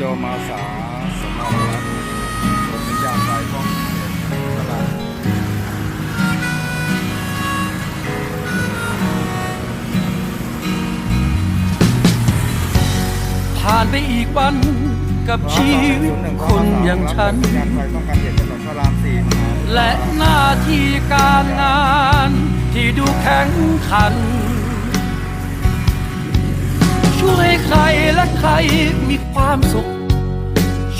จมาสาสมรรัตน์รถสัญญาณไฟฟ้องเขตตลาดผ่านไปอีกวันกับชีวิตคนอย่างฉัน สัญญาณไฟป้องกันเหตุถนนพระรามสี่มหาและหน้าที่การงานที่ดูแข็งขัน ช่วยใครและใครมีความสุข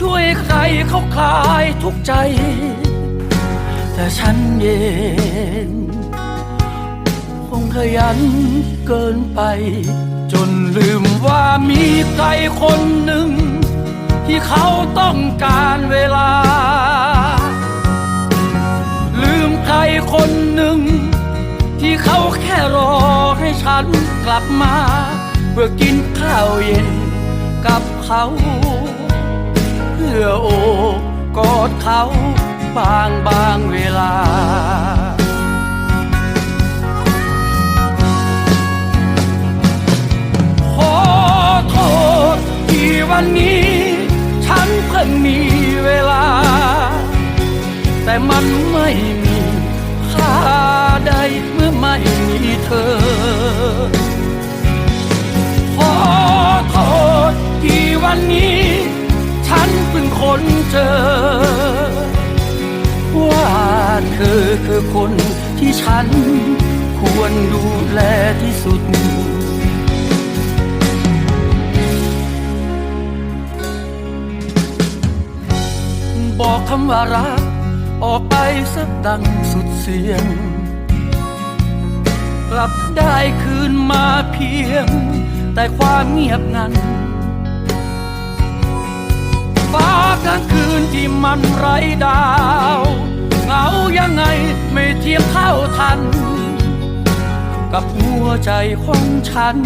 ช่วยใครเขาคลายทุกใจ แต่ฉันเองคงขยันเกินไป จนลืมว่ามีใครคนหนึ่ง ที่เขาต้องการเวลา ลืมใครคนหนึ่ง ที่เขาแค่รอให้ฉันกลับมา เพื่อกินข้าวเย็นกับเขา เพื่อโอบกอดเขาบางบางเวลา ขอโทษที่วันนี้ ฉันเพิ่งมีเวลา แต่มันไม่มีค่าใดเมื่อไม่มีเธอ วันนี้ ฉันเพิ่งค้นเจอ ว่าเธอคือคนที่ฉัน ควรดูแลที่สุดบอกคำว่ารัก ออกไปสักดังสุดเสียง กลับได้คืนมาเพียง แต่ความเงียบงัน ฟ้ากลางคืนที่มันไร้ดาวเหงายังไงไม่เทียมเท่าทัน กับหัวใจของฉัน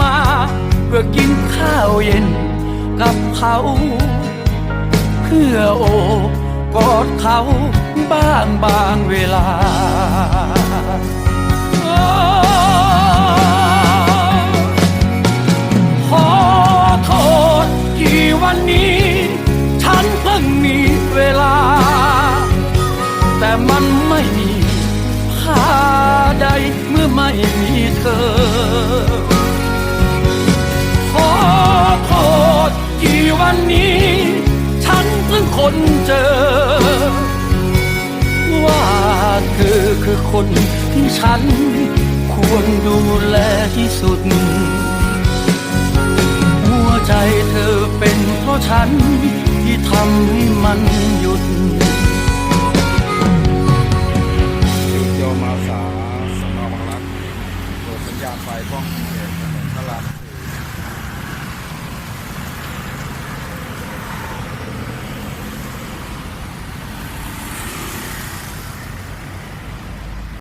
มา เพื่อกินข้าวเย็นกับเขา เพื่อโอบกอดเขาบ้างบางเวลาขอโทษที่วันนี้ฉันเพิ่งมีเวลา แต่มันไม่มีค่าใดเมื่อไม่มีเธอ ค้นเจอ ว่าเธอคือคนที่ฉัน ควรดูแลที่สุด หัวใจเธอเป็นเพราะฉันที่ทำให้มันหยุด